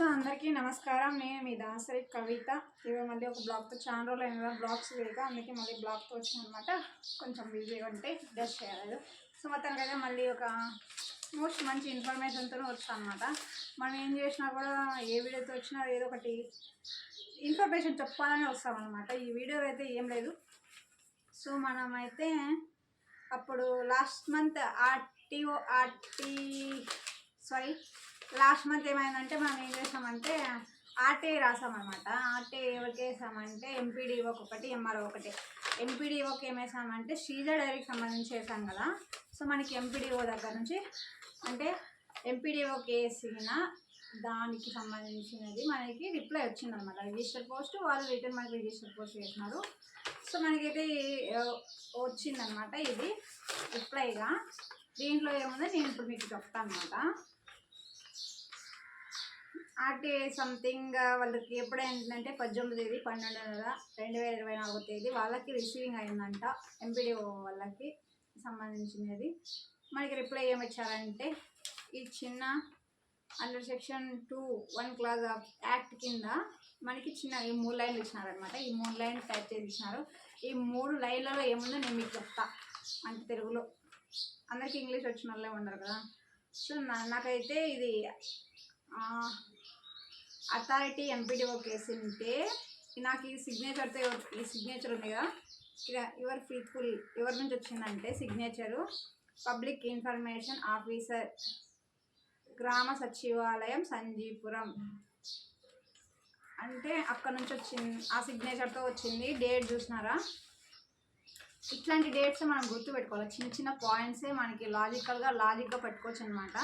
So అందరికీ నమస్కారం. నేను మీ దాసరి కవిత. ఇవి మళ్ళీ ఒక బ్లాగ్తో చాలా రోజులు అయిన బ్లాగ్స్ లేక అందుకే మళ్ళీ బ్లాగ్తో వచ్చిన అనమాట కొంచెం బిజీ ఉంటే డస్ట్ చేయలేదు. సో మొత్తానికైతే మళ్ళీ ఒక మోస్ట్ మంచి ఇన్ఫర్మేషన్తో వచ్చాను అనమాట మనం ఏం చేసినా కూడా ఏ వీడియోతో వచ్చినా ఏదో ఒకటి ఇన్ఫర్మేషన్ చెప్పాలని వస్తామన్నమాట. ఈ వీడియో అయితే ఏం లేదు. సో మనమైతే అప్పుడు last month RTO RT sorry last month ఏమైందంటే మనం ఏం చేసామంటే ఆర్టీఐ రాసామన్నమాట. ఆర్టీఐ ఎవరికి వేసామంటే ఎంపీడీఓ ఒకటి ఎంఆర్ఓ ఒకటి ఎంపీడీఓకి ఏం వేసామంటే శ్రీజ డైరీకి సంబంధించి వేసాం కదా. సో మనకి ఎంపీడీఓ దగ్గర నుంచి అంటే ఎంపీడీఓకి వేసిన దానికి సంబంధించినది మనకి రిప్లై వచ్చిందనమాట రిజిస్టర్ పోస్ట్ వాళ్ళు రిటర్న్ మనకి రిజిస్టర్ పోస్ట్ చేసినారు. సో మనకైతే వచ్చిందనమాట ఇది రిప్లైగా. దీంట్లో ఏముందో నేను ఇప్పుడు మీకు చెప్తాను అనమాట ఆర్టీఐ సంథింగ్ వాళ్ళకి ఎప్పుడైందంటే పద్దెనిమిది తేదీ పన్నెండు నెల రెండు వేల ఇరవై నాలుగో తేదీ వాళ్ళకి రిసీవింగ్ అయిందంట ఎంపీడీఓ వాళ్ళకి సంబంధించినది. మనకి రిప్లై ఏమిచ్చారంటే ఈ చిన్న under section two one clause of act కింద మనకి చిన్న ఈ మూడు లైన్లు ఇచ్చినారనమాట ఈ మూడు లైన్లు టైప్ చేసి ఇచ్చినారు. ఈ మూడు లైన్లలో ఏముందో నేను మీకు చెప్తా. అంటే తెలుగులో. అందరికీ ఇంగ్లీష్ వచ్చిన వాళ్ళే ఉండరు కదా. సో నాకైతే ఇది అథారిటీ ఎంపీడీఓ కేసు ఉంటే నాకు ఈ సిగ్నేచర్తో ఈ సిగ్నేచర్ ఉంది కదా? ఇక్కడ యువర్ ఫీత్ఫుల్ ఎవరి నుంచి వచ్చిందంటే సిగ్నేచరు పబ్లిక్ ఇన్ఫర్మేషన్ ఆఫీసర్ గ్రామ సచివాలయం సంజీపురం. అంటే అక్కడ నుంచి వచ్చింది ఆ సిగ్నేచర్తో వచ్చింది డేట్ చూసినారా? ఇట్లాంటి డేట్స్ మనం గుర్తు పెట్టుకోవాలి చిన్న చిన్న పాయింట్సే మనకి లాజికల్గా లాజిక్గా పెట్టుకోవచ్చు అనమాట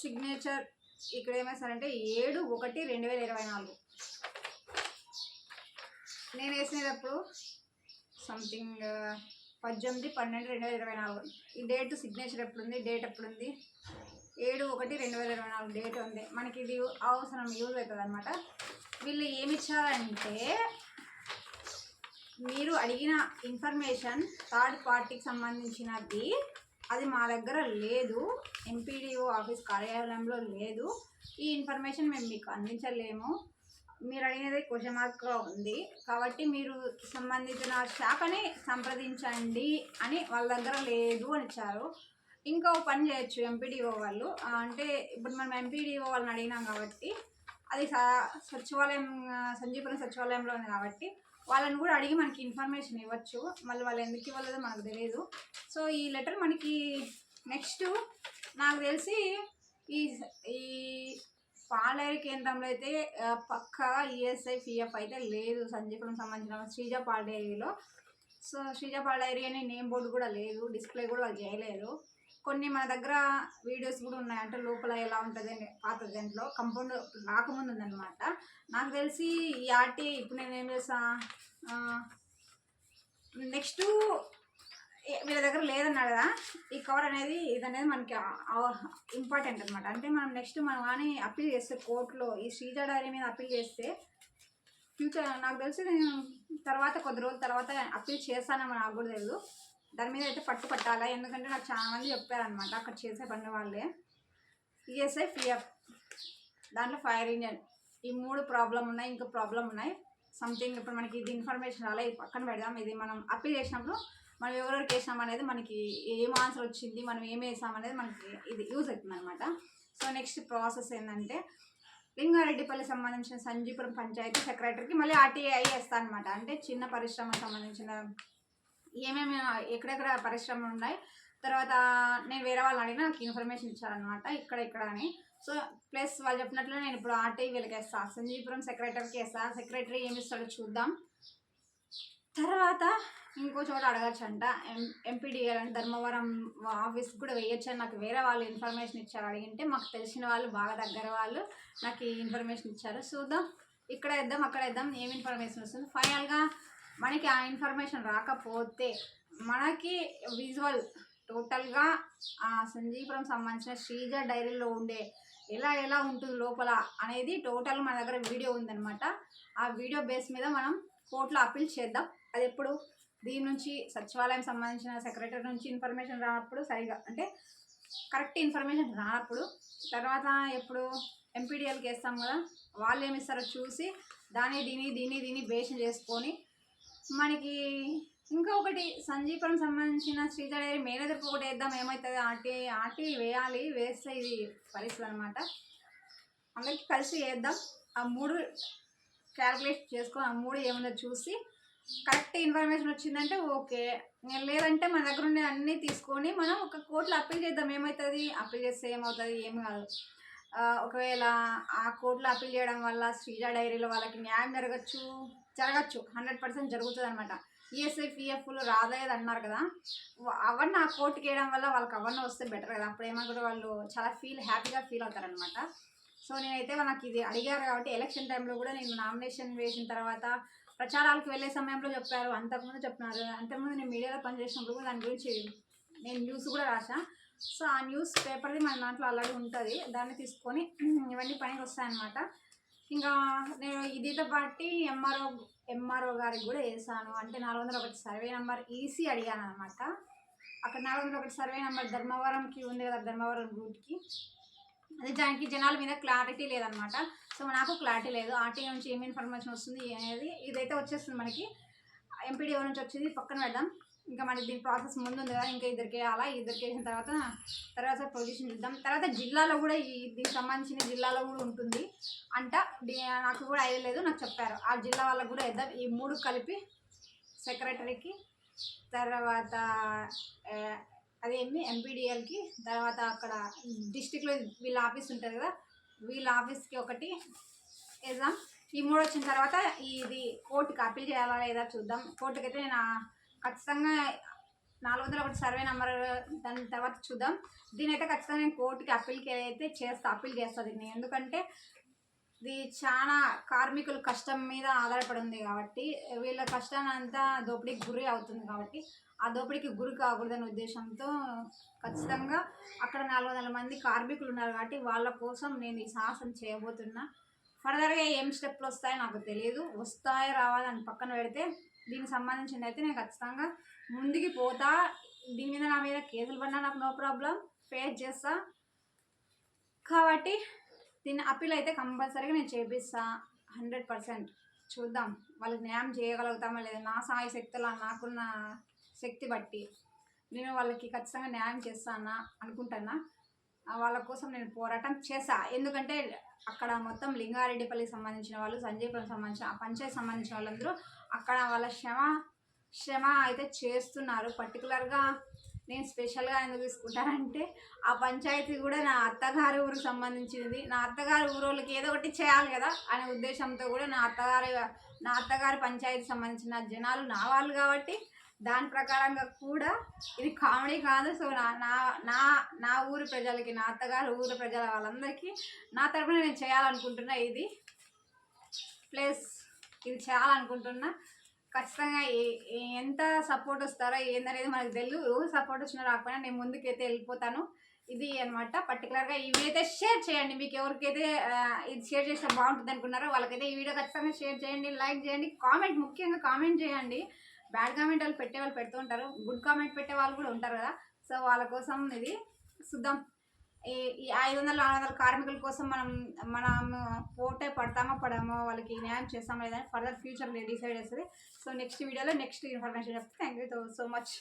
సిగ్నేచర్ ఇక్కడ ఏమేస్తానంటే ఏడు ఒకటి రెండు వేల ఇరవై నాలుగు. నేను వేసినప్పుడు సంథింగ్ uh, పద్దెనిమిది పన్నెండు రెండు వేల ఇరవై నాలుగు. ఈ డేట్ సిగ్నేచర్ ఎప్పుడుంది? డేట్ ఎప్పుడుంది? ఏడు ఒకటి రెండు వేల ఇరవై నాలుగు డేట్ ఉంది. మనకి ఇది అవసరం యూజ్ అవుతుంది అనమాట వీళ్ళు ఏమి ఇచ్చారంటే మీరు అడిగిన ఇన్ఫర్మేషన్ థర్డ్ పార్టీకి సంబంధించినది అది మా దగ్గర లేదు. ఎంపీడీఓ ఆఫీస్ కార్యాలయంలో లేదు. ఈ ఇన్ఫర్మేషన్ మేము మీకు అందించలేము. మీరు అడిగినది క్వశ్చన్ మార్క్గా ఉంది. కాబట్టి మీరు సంబంధించిన శాఖని సంప్రదించండి అని వాళ్ళ దగ్గర లేదు అని ఇచ్చారు. ఇంకా పని చేయొచ్చు ఎంపీడీఓ వాళ్ళు. అంటే ఇప్పుడు మనం ఎంపీడీఓ వాళ్ళని అడిగినాం కాబట్టి అది స- సచివాలయం సంజీవన సచివాలయంలో ఉంది కాబట్టి వాళ్ళని కూడా అడిగి మనకి ఇన్ఫర్మేషన్ ఇవ్వచ్చు. మళ్ళీ వాళ్ళు ఎందుకు ఇవ్వలేదో మనకు తెలియదు. సో ఈ లెటర్ మనకి నెక్స్ట్ నాకు తెలిసి ఈ ఈ పాలేరు కేంద్రంలో అయితే ఆ, పక్కా ఈఎస్ఐ పిఎఫ్ అయితే లేదు. సంజీపురం సంబంధించిన శ్రీజ పాలేరులో. సో శ్రీజ పాలేరు అనే నేమ్ బోర్డు కూడా లేదు. డిస్ప్లే కూడా వాళ్ళు చేయలేదు. కొన్ని మన దగ్గర వీడియోస్ కూడా ఉన్నాయి. అంటే లోపల ఎలా ఉంటుంది అని పాత దాంట్లో. కంపౌండ్ రాకముందు ఉందన్నమాట నాకు తెలిసి ఈ ఆర్టీ ఇప్పుడు నేను ఏం చేసా? నెక్స్ట్ వీళ్ళ దగ్గర లేదన్నాడు కదా? ఈ కవర్ అనేది ఇది అనేది మనకి ఇంపార్టెంట్ అనమాట అంటే మనం నెక్స్ట్ మనం కానీ అప్పీల్ చేస్తే కోర్టులో ఈ శ్రీజ డైరీ మీద అప్పీల్ చేస్తే ఫ్యూచర్ నాకు తెలిసి నేను తర్వాత కొద్ది రోజుల తర్వాత అప్పీల్ చేస్తానని నాకు కూడా తెలియదు దాని మీద అయితే పట్టు పట్టాలా? ఎందుకంటే నాకు చాలామంది చెప్పారనమాట అక్కడ చేసే పని వాళ్ళే. ఈఎస్ఐ పిఎఫ్ దాంట్లో ఫైర్ ఇంజన్. ఈ మూడు ప్రాబ్లం ఉన్నాయి ఇంకా ప్రాబ్లం ఉన్నాయి. సంథింగ్ ఇప్పుడు మనకి ఇది ఇన్ఫర్మేషన్ అలా పక్కన పెడదాం. ఇది మనం అప్పీల్ చేసినప్పుడు మనం ఎవరెవరికి వేసినాం అనేది మనకి ఏం ఆన్సర్ వచ్చింది మనం ఏం వేసాం అనేది మనకి ఇది యూజ్ అవుతుంది అనమాట సో నెక్స్ట్ ప్రాసెస్ ఏంటంటే లింగారెడ్డిపల్లి సంబంధించిన సంజీపురం పంచాయతీ సెక్రటరీకి మళ్ళీ ఆర్టీఐ వేస్తా అనమాట అంటే చిన్న పరిశ్రమకు సంబంధించిన ఏమేమి ఎక్కడెక్కడ పరిశ్రమలు ఉన్నాయి. తర్వాత నేను వేరే వాళ్ళని అడిగినా నాకు ఇన్ఫర్మేషన్ ఇచ్చారనమాట ఇక్కడ ఇక్కడ అని. సో ప్లస్ వాళ్ళు చెప్పినట్లు నేను ఇప్పుడు ఆర్టీఐ వీళ్ళకి వేస్తా. సంజీపురం సెక్రటరీకి వేస్తా. సెక్రటరీ ఏమి ఇస్తాడో చూద్దాం. తర్వాత ఇంకో చోట అడగచ్చు అంట ఎం ఎంపీడీఎల్ అంటే ధర్మవరం ఆఫీస్ కూడా వేయచ్చు అని నాకు వేరే వాళ్ళు ఇన్ఫర్మేషన్ ఇచ్చారు. అడిగింటే మాకు తెలిసిన వాళ్ళు బాగా దగ్గర వాళ్ళు నాకు ఈ ఇన్ఫర్మేషన్ ఇచ్చారు. చూద్దాం. ఇక్కడ వేద్దాం అక్కడ వేద్దాం. ఏం ఇన్ఫర్మేషన్ వస్తుంది? ఫైనల్గా మనకి ఆ ఇన్ఫర్మేషన్ రాకపోతే మనకి విజువల్ టోటల్గా ఆ సంజీపురం సంబంధించిన శ్రీజ డైరీలో ఉండే ఎలా ఎలా ఉంటుంది లోపల అనేది టోటల్ మన దగ్గర వీడియో ఉందనమాట ఆ వీడియో బేస్ మీద మనం కోర్టులో అప్పీల్ చేద్దాం. అది ఎప్పుడు? దీని నుంచి సచివాలయం సంబంధించిన సెక్రటరీ నుంచి ఇన్ఫర్మేషన్ రానప్పుడు సరిగా అంటే కరెక్ట్ ఇన్ఫర్మేషన్ రానప్పుడు తర్వాత ఎప్పుడు? ఎంపీడీఎల్కి వేస్తాం కదా వాళ్ళు ఏమి ఇస్తారో చూసి దాన్ని దీని దీన్ని దీన్ని బేస్ చేసుకొని మనకి ఇంకొకటి సంజీపురం సంబంధించిన శ్రీజ డైరీ మేనేజర్కి ఒకటి వేద్దాం ఏమవుతుంది ఆర్టీ ఆర్టీ వేయాలి వేస్తే ఇది పరిస్థితి అనమాట అందరికి కలిసి వేద్దాం. ఆ మూడు క్యాలిక్యులేట్ చేసుకొని ఆ మూడు ఏముందో చూసి కరెక్ట్ ఇన్ఫర్మేషన్ వచ్చిందంటే ఓకే. లేదంటే మన దగ్గర ఉండే అన్నీ తీసుకొని మనం ఒక కోర్టులో అప్పీల్ చేద్దాం. ఏమవుతుంది అప్పీల్ చేస్తే ఏమవుతుంది? ఏమి కాదు. ఒకవేళ ఆ కోర్టులో అప్పీల్ చేయడం వల్ల శ్రీజ డైరీలో వాళ్ళకి న్యాయం జరగచ్చు. జరగచ్చు. హండ్రెడ్ పర్సెంట్ జరుగుతుంది అనమాట ఈఎస్ఐ పిఎఫ్లు రాలేదు అన్నారు కదా. అవన్నీ ఆ కోర్టుకి వేయడం వల్ల వాళ్ళకి అవన్నీ వస్తే బెటర్ కదా. అప్పుడు ఏమనుకుంటే వాళ్ళు చాలా ఫీల్ హ్యాపీగా ఫీల్ అవుతారనమాట సో నేనైతే నాకు ఇది అడిగారు కాబట్టి ఎలక్షన్ టైంలో కూడా నేను నామినేషన్ వేసిన తర్వాత ప్రచారాలకు వెళ్ళే సమయంలో చెప్పారు. అంతకుముందు చెప్పినారు. అంతకుముందు నేను మీడియాలో పనిచేసినప్పుడు కూడా దాని గురించి నేను న్యూస్ కూడా రాసా సో ఆ న్యూస్ పేపర్ది మన దాంట్లో అలాగే ఉంటుంది. దాన్ని తీసుకొని ఇవన్నీ పనికి వస్తాయన్నమాట. ఇంకా నేను ఇదితో పాటు ఎంఆర్ఓ ఎంఆర్ఓ గారికి కూడా వేసాను అంటే నాలుగు వందల ఒకటి సర్వే నెంబర్ ఈసీ అడిగాను అనమాట అక్కడ నాలుగు వందల ఒకటి సర్వే నెంబర్ ధర్మవరంకి ఉంది కదా ధర్మవరం రూట్కి. అదే దానికి జనాల మీద క్లారిటీ లేదనమాట సో నాకు క్లారిటీ లేదు. ఆర్టీ నుంచి ఏమి ఇన్ఫర్మేషన్ వస్తుంది అనేది ఇదైతే వచ్చేస్తుంది మనకి. ఎంపీడీఓ నుంచి వచ్చింది. పక్కన పెడదాం. ఇంకా మనకి దీని ప్రాసెస్ ముందు ఉంది కదా ఇంకా ఇద్దరికి వేయాలా? ఇద్దరికి వేసిన తర్వాత తర్వాత పొజిషన్ ఇద్దాం తర్వాత జిల్లాలో కూడా ఈ దీనికి సంబంధించిన జిల్లాలో కూడా ఉంటుంది. అంట నాకు కూడా ఐడియా లేదు నాకు చెప్పారు. ఆ జిల్లా వాళ్ళకు కూడా ఇద్దాం. ఈ మూడు కలిపి సెక్రటరీకి తర్వాత అదేమి ఎంపీడిఎల్కి తర్వాత అక్కడ డిస్టిక్లో వీళ్ళ ఆఫీస్ ఉంటుంది కదా వీళ్ళ ఆఫీస్కి ఒకటి వేద్దాం. ఈ మూడు వచ్చిన తర్వాత ఇది కోర్టుకి అప్పీల్ చేయాలా లేదా చూద్దాం. కోర్టుకి అయితే నేను ఖచ్చితంగా నాలుగు వందల ఒకటి సర్వే నెంబర్ దాని తర్వాత చూద్దాం. దీని అయితే ఖచ్చితంగా నేను కోర్టుకి అప్పీల్కి అయితే చేస్తా అప్పీల్ చేస్తా దీన్ని. ఎందుకంటే ఇది చాలా కార్మికుల కష్టం మీద ఆధారపడి ఉంది కాబట్టి వీళ్ళ కష్టాన్ని అంతా దోపిడీకి గురి అవుతుంది కాబట్టి ఆ దోపిడీకి గురి కాకూడదనే ఉద్దేశంతో ఖచ్చితంగా అక్కడ నాలుగు వందల మంది కార్మికులు ఉన్నారు కాబట్టి వాళ్ళ కోసం నేను ఈ సాహసం చేయబోతున్నా. ఫర్దర్గా ఏం స్టెప్లు వస్తాయో నాకు తెలియదు. వస్తాయో రావాలని పక్కన పెడితే దీనికి సంబంధించింది అయితే నేను ఖచ్చితంగా ముందుకి పోతా. దీని మీద నా మీద కేసులు పడినా నాకు నో ప్రాబ్లం ఫేస్ చేస్తా. కాబట్టి దీన్ని అప్పీల్ అయితే కంపల్సరీగా నేను చేపిస్తా. హండ్రెడ్ పర్సెంట్ చూద్దాం. వాళ్ళకి న్యాయం చేయగలుగుతామా లేదా? నా సాయి శక్తుల? నాకున్న శక్తి బట్టి. నేను వాళ్ళకి ఖచ్చితంగా న్యాయం చేస్తానా అనుకుంటున్నా వాళ్ళ కోసం నేను పోరాటం చేశా ఎందుకంటే అక్కడ మొత్తం లింగారెడ్డిపల్లికి సంబంధించిన వాళ్ళు సంజయపురం సంబంధించిన ఆ పంచాయతీ సంబంధించిన వాళ్ళందరూ అక్కడ వాళ్ళ శ్రమ శ్రమ అయితే చేస్తున్నారు. పర్టికులర్గా నేను స్పెషల్గా ఎందుకు తీసుకుంటానంటే ఆ పంచాయతీ కూడా నా అత్తగారి ఊరికి సంబంధించినది. నా అత్తగారి ఊరోళ్ళకి ఏదో ఒకటి చేయాలి కదా అనే ఉద్దేశంతో కూడా నా అత్తగారి నా అత్తగారి పంచాయతీ సంబంధించిన జనాలు నా వాళ్ళు కాబట్టి దాని ప్రకారంగా కూడా ఇది కామెడీ కాదు. సో నా నా నా నా ప్రజలకి నా అత్తగారి ఊరి ప్రజల వాళ్ళందరికీ నా తరపున నేను చేయాలనుకుంటున్నా ఇది. ప్లస్ ఇది చేయాలనుకుంటున్నా. ఖచ్చితంగా ఎంత సపోర్ట్ వస్తారో ఏందనేది మనకు తెలియదు సపోర్ట్ వచ్చినా రాకపోయినా నేను ముందుకైతే వెళ్ళిపోతాను. ఇది అనమాట పర్టికులర్గా ఇవి అయితే షేర్ చేయండి. మీకు ఎవరికైతే ఇది షేర్ చేస్తే బాగుంటుంది అనుకున్నారో వాళ్ళకైతే ఈ వీడియో ఖచ్చితంగా షేర్ చేయండి లైక్ చేయండి. కామెంట్ ముఖ్యంగా కామెంట్ చేయండి. బ్యాడ్ కామెంట్ వాళ్ళు పెట్టే వాళ్ళు పెడుతూ ఉంటారు. గుడ్ కామెంట్ పెట్టే వాళ్ళు కూడా ఉంటారు కదా. సో వాళ్ళ కోసం ఇది చూద్దాం. ఈ ఐదు వందల నాలుగు వందల కార్మికుల కోసం మనం మనం పోటే పడతామో పడమో వాళ్ళకి న్యాయం చేస్తామో లేదని ఫర్దర్ ఫ్యూచర్ డిసైడ్ చేస్తుంది. సో నెక్స్ట్ వీడియోలో నెక్స్ట్ ఇన్ఫర్మేషన్ చెప్తే. Thank you so much